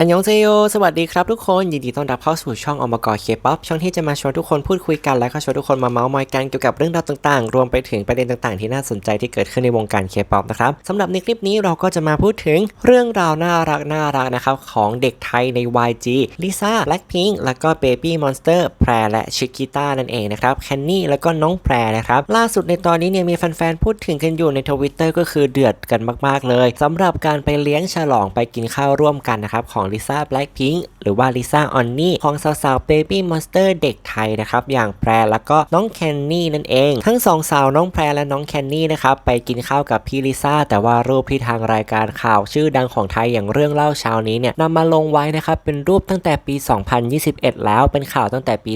อันยองเซโยสวัสดีครับทุกคน ยินดีต้อนรับเข้าสู่ช่องอมกรเคป๊อปช่องที่จะมาชวนทุกคนพูดคุยกัน และก็ชวนทุกคนมาเมาส์มอยกันเกี่ยวกับเรื่องราวต่างๆ รวมไปถึงประเด็นต่างๆ ที่น่าสนใจที่เกิดขึ้นในวงการเคป๊อปนะครับสำหรับในคลิปนี้เราก็จะมาพูดถึงเรื่องราวน่ารักน่ารักนะครับ ของเด็กไทยใน YG ลิซ่าแบล็คพิงค์แล้วก็เบบี้มอนสเตอร์แพรและชิกิต้านั่นเองนะครับแคนนี่แล้วก็น้องแพรนะครับล่าสุดในตอนนี้เนี่ยมีแฟนๆพูดถึงกันอยู่ในทวิตเตอร์ก็คือเดือดกันมากๆเลยสำหรับการไปเลี้ยงฉลองไปกินข้าวร่วมกันนะครับของลิซ่าแบล็คพิงค์หรือว่าลิซ่าออนนี่ของสาวๆเบบี้มอนสเตอร์เด็กไทยนะครับอย่างแพรแล้วก็น้องแคนนี่นั่นเอง ทั้งสองสาวน้องแพรและน้องแคนนี่นะครับไปกินข้าวกับพี่ลิซ่าแต่ว่ารูปที่ทางรายการข่าวชื่อดังของไทยอย่างเรื่องเล่าเช้านี้เนี่ยนำมาลงไว้นะครับเป็นรูปตั้งแต่ปี 2021 แล้วเป็นข่าวตั้งแต่ปี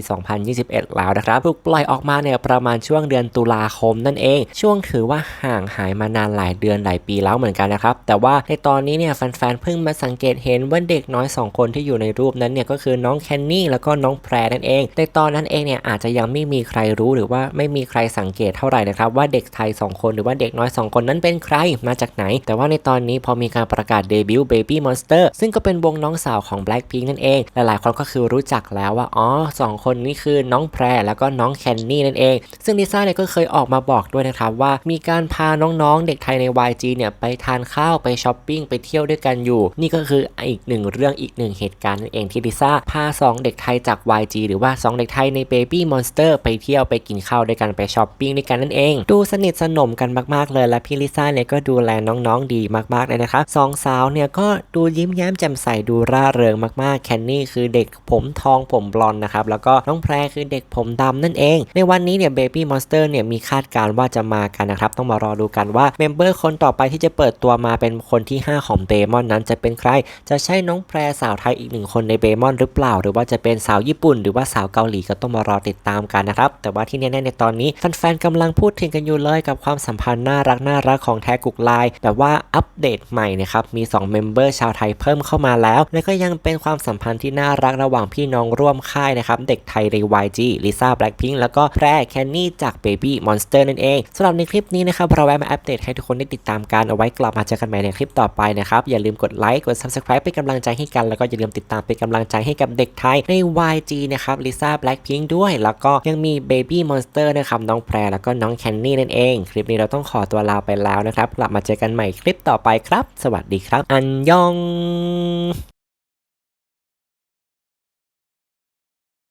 2021 แล้วนะครับถูกปล่อยออกมาเนี่ยประมาณช่วงเดือนตุลาคมนั่นเอง ช่วงถือว่าห่างหายมานานหลายเดือนหลายปีแล้วเหมือนกันนะครับแต่ว่าในตอนนี้เนี่ยแฟนๆเพิ่งมาสังเกตเห็นว่าเด็กน้อยสองคนที่อยู่ในรูปนั้นเนี่ยก็คือน้องแคนนี่แล้วก็น้องแพรนั่นเอง ในตอนนั้นเองเนี่ยอาจจะยังไม่มีใครรู้หรือว่าไม่มีใครสังเกตเท่าไหร่นะครับว่าเด็กไทย 2 คนหรือว่าเด็กน้อย 2 คนนั้นเป็นใครมาจากไหน แต่ว่าในตอนนี้พอมีการประกาศเดบิวต์ Baby Monster ซึ่งก็เป็นวงน้องสาวของ Blackpink นั่นเอง หลายๆคนก็คือรู้จักแล้วว่าอ๋อสองคนนี้คือน้องแพรแล้วก็น้องแคนนี่นั่นเอง ซึ่งลิซ่าเนี่ยก็เคยออกมาบอกด้วยนะครับว่ามีการพาน้องๆ เด็กไทยใน YG เนี่ยไปทานข้าวไปช้อปปิ้งไปเที่ยวด้วยกันอยู่ นี่ก็คืออีกหนึ่งเรื่องอีกหนึ่งเหตุการณ์นั่นเองที่ลิซ่าพา2เด็กไทยจาก YG หรือว่า 2 เด็กไทยใน Baby Monster ไปเที่ยวไปกินข้าวด้วยกันไปช้อปปิ้งด้วยกันนั่นเอง ดูสนิทสนมกันมากๆเลยและพี่ลิซ่าเนี่ยก็ดูแลน้องๆดีมากๆเลยนะครับสองสาวเนี่ยก็ดูยิ้มแย้มแจ่มใสดูร่าเริงมากๆแคนนี่คือเด็กผมทองผมบลอนด์นะครับแล้วก็น้องแพรคือเด็กผมดำนั่นเอง ในวันนี้เนี่ย Baby Monster เนี่ยมีคาดการณ์ว่าจะมากันนะครับต้องมารอดูกันว่าเมมเบอร์คนต่อไปที่จะเปิดตัวมาเป็นคนที่ 5 ของเบมอนนั้นจะเป็นใคร จะใช่น้องแพรสาวไทยอีกหนึ่งคนในเบมอนหรือเปล่า หรือว่าจะเป็นสาวญี่ปุ่น หรือว่าสาวเกาหลีก็ต้องมารอติดตามกันนะครับ แต่ว่าที่แน่ๆในตอนนี้แฟนๆกำลังพูดถึงกันอยู่เลยกับความสัมพันธ์น่ารักน่ารักของแท็กุกไลน์แบบว่าอัปเดตใหม่นะครับมี2เมมเบอร์ชาวไทยเพิ่มเข้ามาแล้ว และก็ยังเป็นความสัมพันธ์ที่น่ารักระหว่างพี่น้องร่วมค่ายนะครับเด็กไทยใน YG ลิซ่าแบล็คพิงค์แล้วก็แพรแคนนี่จาก Baby Monster นั่นเองสำหรับในคลิปนี้นะครับเราแวะมาอัปเดตให้ทุกคนได้ติดตามกันเอาไว้กลับมาเจอกันใหม่ในคลิปต่อไปนะครับอย่าลืมกดไลค์กด Subscribe เป็นกำลังใจให้กัน แล้วก็อย่าลืมติดตามเป็นกำลังใจให้กับเด็กไทยใน YG นะครับลิซ่าแบล็คพิงด้วย แล้วก็ยังมี Baby Monster นะครับน้องแพรแล้วก็น้องแคนนี่นั่นเอง คลิปนี้เราต้องขอตัวลาไปแล้วนะครับ กลับมาเจอกันใหม่คลิปต่อไปครับ สวัสดีครับ อันยอง